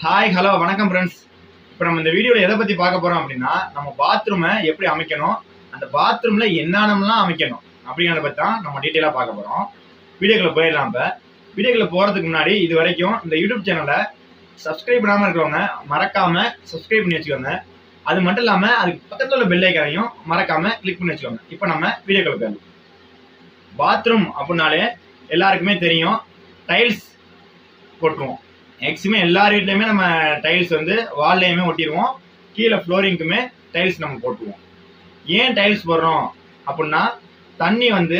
Hi hello வணக்கம் friends இப்போ நம்ம இந்த வீடியோவில் எதை பற்றி பார்க்க போகிறோம் அப்படின்னா நம்ம பாத்ரூமை எப்படி அமைக்கணும்? அந்த பாத்ரூமில் என்னென்னலாம் அமைக்கணும்? அப்படிங்கிறத பற்றி தான் நம்ம டீட்டெயிலாக பார்க்க போகிறோம் வீடியோக்குள்ள போயிடலாம் இப்போ. வீடியோக்குள்ள போகிறதுக்கு முன்னாடி இது வரைக்கும் இந்த யூடியூப் சேனலை சப்ஸ்கிரைப் பண்ணாமல் இருக்கிறவங்க மறக்காமல் சப்ஸ்கிரைப் பண்ணி வச்சுக்கோங்க. அது மட்டும் இல்லாமல் அதுக்கு பக்கத்தில் உள்ள பெல் மறக்காமல் கிளிக் பண்ணி வச்சுக்கோங்க. இப்போ நம்ம வீடியோக்களை போயிடலாம். பாத்ரூம் அப்படின்னாலே எல்லாருக்குமே தெரியும். டைல்ஸ் போட்டுருவோம். மேக்ஸிமம் எல்லார் ரேட்லையுமே நம்ம டைல்ஸ் வந்து வால்லையுமே ஒட்டிடுவோம். கீழே ஃப்ளோரிங்க்குமே டைல்ஸ் நம்ம போட்டுருவோம். ஏன் டைல்ஸ் போடுறோம் அப்படின்னா தண்ணி வந்து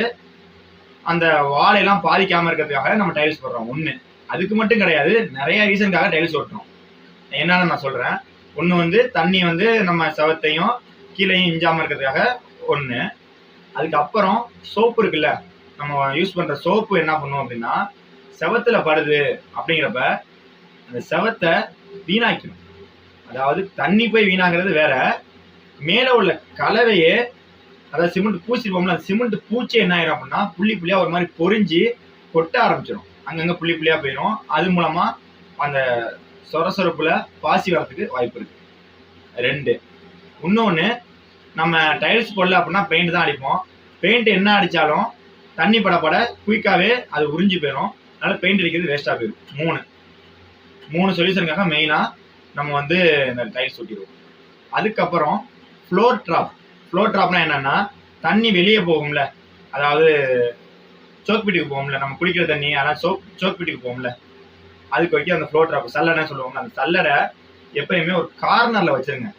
அந்த வாலையெல்லாம் பாதிக்காமல் இருக்கிறதுக்காக நம்ம டைல்ஸ் போடுறோம். ஒன்று அதுக்கு மட்டும் கிடையாது நிறைய ரீசனுக்காக டைல்ஸ் ஓட்டுறோம் என்னன்னு நான் சொல்கிறேன் ஒன்று வந்து தண்ணி வந்து நம்ம செவத்தையும் கீழேயும் இஞ்சாமல் இருக்கிறதுக்காக ஒன்று அதுக்கப்புறம் சோப்பு இருக்குல்ல நம்ம யூஸ் பண்ணுற சோப்பு என்ன பண்ணுவோம் அப்படின்னா செவத்தில் படுது அப்படிங்கிறப்ப அந்த செவத்தை வீணாக்கிடும். அதாவது தண்ணி போய் வீணாகிறது வேற. மேலே உள்ள கலவையே அதாவது சிமெண்ட் பூசிப்போம்ல அந்த சிமெண்ட் பூச்சி என்ன ஆயிரும் அப்படின்னா புள்ளி புள்ளியா ஒரு மாதிரி பொறிஞ்சு கொட்ட ஆரம்பிச்சிடும் அங்கங்க புள்ளி புள்ளியா போயிடும் அது மூலமா அந்த சொர சொரப்புல பாசி வரத்துக்கு வாய்ப்பு இருக்கு. ரெண்டு. இன்னொன்று நம்ம டைல்ஸ் போடல அப்படின்னா பெயிண்ட் தான் அடிப்போம். பெயிண்ட் என்ன அடித்தாலும் தண்ணி படப்பட குயிக்காகவே குயிக்காவே அது உறிஞ்சு போயிடும் அதனால பெயிண்ட் அடிக்கிறது வேஸ்ட்டாக போயிடும் மூணு. மூணு சொல்யூஷனுக்காக மெயினாக நம்ம வந்து இந்த டைல்ஸ் ஒட்டிடுவோம். அதுக்கப்புறம் ஃப்ளோர் ட்ராப் ஃப்ளோர் ட்ராப்னா என்னென்னா தண்ணி வெளியே போகும்ல. அதாவது சோக் போகும்ல. நம்ம குடிக்கிற தண்ணி ஆனால் சோக் சோக் போகும்ல. அதுக்கு வைக்க அந்த ஃப்ளோர் ட்ராப் சல்லடை சொல்லுவோம்ல. அந்த சல்லடை எப்பயுமே ஒரு கார்னரில் வச்சிருங்க.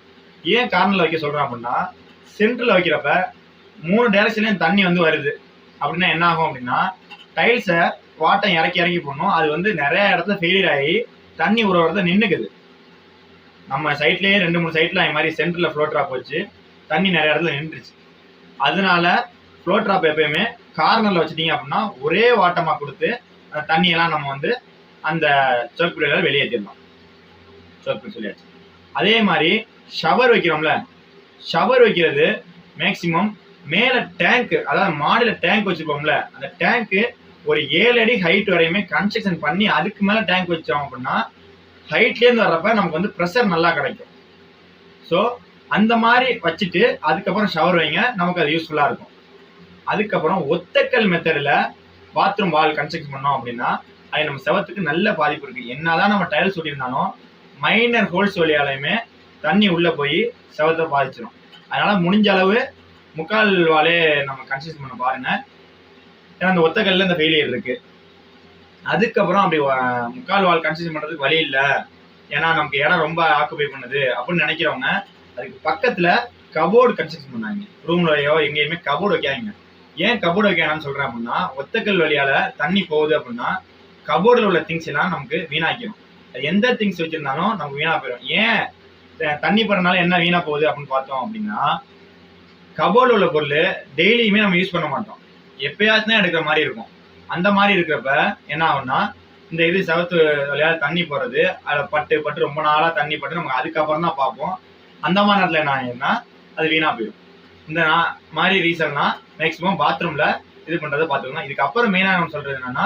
ஏன் கார்னரில் வைக்க சொல்கிறோம் அப்படின்னா சென்டரில் வைக்கிறப்ப மூணு டைரக்ஷன்லேயும் தண்ணி வந்து வருது. அப்படின்னா என்ன ஆகும் அப்படின்னா டைல்ஸை வாட்டம் இறக்கி இறக்கி போடணும். அது வந்து நிறைய இடத்துல ஃபெயிலியர் ஆகி தண்ணி ஒரு இடத்துல நின்றுக்குது நம்ம சைட்லேயே ரெண்டு மூணு சைட்டில் அது மாதிரி சென்டரில் ஃப்ளோ ட்ராப் வச்சு தண்ணி நிறைய இடத்துல நின்றுச்சு அதனால ஃப்ளோ ட்ராப் எப்பயுமே கார்னரில் வச்சுட்டீங்க அப்படின்னா ஒரே வாட்டமாக கொடுத்து அந்த தண்ணியெல்லாம் நம்ம வந்து அந்த சோப்புல வெளியேற்றிடலாம் சோப்பு சொல்லியாச்சு. அதே மாதிரி ஷவர் வைக்கிறோம்ல ஷவர் வைக்கிறது மேக்சிமம் மேலே டேங்க் அதாவது மாடியில் டேங்க் வச்சுருப்போம்ல அந்த டேங்க்கு ஒரு ஏழு அடி ஹைட் வரையுமே கன்ஸ்ட்ரக்ஷன் பண்ணி அதுக்கு மேலே டேங்க் வச்சோம் அப்படின்னா ஹைட்லேருந்து வர்றப்ப நமக்கு வந்து ப்ரெஷர் நல்லா கிடைக்கும். ஸோ அந்த மாதிரி வச்சுட்டு அதுக்கப்புறம் ஷவர் வைங்க. நமக்கு அது யூஸ்ஃபுல்லாக இருக்கும். அதுக்கப்புறம் ஒத்தக்கல் மெத்தடில் பாத்ரூம் வால் கன்ஸ்ட்ரக்ஷன் பண்ணோம் அப்படின்னா அது நம்ம செவத்துக்கு நல்ல பாதிப்பு இருக்குது என்னதான் நம்ம டைல்ஸ் ஒட்டியிருந்தாலும் மைனர் ஹோல்ஸ் வழியாலையுமே தண்ணி உள்ளே போய் செவத்தை பாதிச்சிடும் அதனால் முடிஞ்ச அளவு முக்கால் வாலே நம்ம கன்ஸ்ட்ரக்ஷன் பண்ண பாருங்கள் ஏன்னா அந்த ஒத்தக்கல்ல இந்த ஃபெயிலியர் இருக்குது அதுக்கப்புறம் அப்படி முக்கால் வால் கன்ஸ்ட்ரக்ஷன் பண்றதுக்கு வழி இல்லை. ஏன்னா நமக்கு இடம் ரொம்ப ஆக்குபை பண்ணுது அப்படின்னு நினைக்கிறவங்க அதுக்கு பக்கத்துல கபோர்டு கன்ஸ்ட்ரக்ஷன் பண்ணாங்க. ரூம்லயோ எங்கேயுமே கபோர்டு வைக்காங்க ஏன் கபோர்டு வைக்கணும்னு சொல்கிறேன் சொல்றேன் அப்படின்னா ஒத்தக்கல் வழியால தண்ணி போகுது அப்படின்னா கபோர்டில் உள்ள திங்ஸ் எல்லாம் நமக்கு வீணாக்கிடும் எந்த திங்ஸ் வச்சிருந்தாலும் நமக்கு வீணா போயிடும் ஏன்? தண்ணி போறதுனால என்ன வீணா போகுது அப்படின்னு பார்த்தோம் அப்படின்னா கபோர்டில் உள்ள பொருள் டெய்லியுமே நம்ம யூஸ் பண்ண மாட்டோம். எப்பயாச்சும் தான் எடுக்கிற மாதிரி இருக்கும். அந்த மாதிரி இருக்கிறப்ப என்ன ஆகும்னா இந்த இது செவத்து வழியா தண்ணி போகிறது அதில் பட்டு பட்டு ரொம்ப நாளாக தண்ணி பட்டு நமக்கு அதுக்கப்புறம் தான் பார்ப்போம். அந்த மாதிரி நேரத்தில் என்ன ஆகுதுன்னா அது வீணாக போயிடும். இந்த மாதிரி ரீசன்னா மேக்ஸிமம் பாத்ரூமில் இது பண்ணுறதை பார்த்துக்கலாம் இதுக்கப்புறம் மெயினாக நம்ம சொல்கிறது என்னன்னா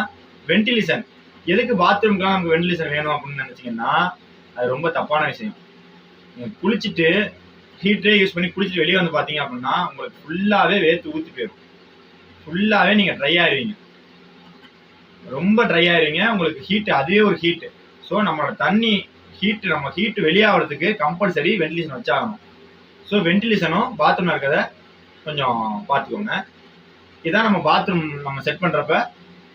வென்டிலேஷன் எதுக்கு பாத்ரூம்க்குலாம் நமக்கு வென்டிலேஷன் வேணும் அப்படின்னு நினச்சிங்கன்னா அது ரொம்ப தப்பான விஷயம். நீங்கள் குளிச்சுட்டு ஹீட்டரே யூஸ் பண்ணி குளிச்சுட்டு வெளியே வந்து பார்த்தீங்க அப்படின்னா உங்களுக்கு ஃபுல்லாகவே வேர்த்து ஊற்றி போயிடும். ஃபுல்லாகவே நீங்கள் ட்ரை ஆயிடுவீங்க ரொம்ப ட்ரை ஆயிருவீங்க. உங்களுக்கு ஹீட்டு அதுவே ஒரு ஹீட்டு ஸோ நம்மளோட தண்ணி ஹீட் நம்ம ஹீட் வெளியாகிறதுக்கு கம்பல்சரி வென்டிலேஷன் வச்சாகணும். ஸோ வென்டிலேஷனும் பாத்ரூமில் இருக்கிறத கொஞ்சம் பார்த்துக்கோங்க. இதான் நம்ம பாத்ரூம் நம்ம செட் பண்ணுறப்ப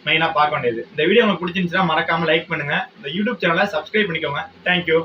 மெயினாக பார்க்க வேண்டியது. இந்த வீடியோ உங்களுக்கு பிடிச்சிருந்துச்சுன்னா மறக்காமல் லைக் பண்ணுங்கள் இந்த யூடியூப் சேனலை சப்ஸ்கிரைப் பண்ணிக்கோங்க. தேங்க்யூ